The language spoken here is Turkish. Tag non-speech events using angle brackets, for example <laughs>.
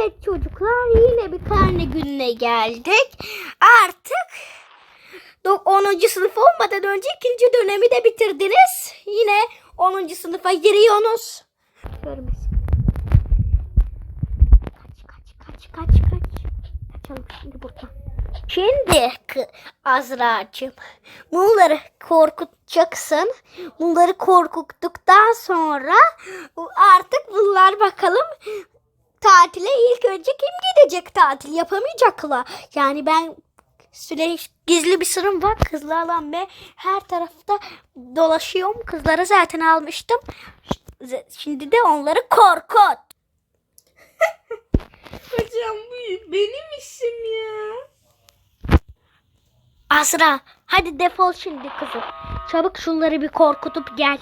Evet çocuklar yine bir karne gününe geldik. Artık do- 10. sınıf olmadan önce ikinci dönemi de bitirdiniz. Yine 10. sınıfa giriyorsunuz. Görmesin. Kaç kaç kaç kaç şimdi buradan. Şimdi Azra'cığım bunları korkutacaksın. Bunları korkuttuktan sonra artık bunlar bakalım tatile ilk önce kim gidecek tatil yapamayacaklar. Yani ben süre gizli bir sırrım var kızla alan ve her tarafta dolaşıyorum. Kızları zaten almıştım. Şimdi de onları korkut. <laughs> Hocam bu benim işim ya. Azra hadi defol şimdi kızım. Çabuk şunları bir korkutup gel.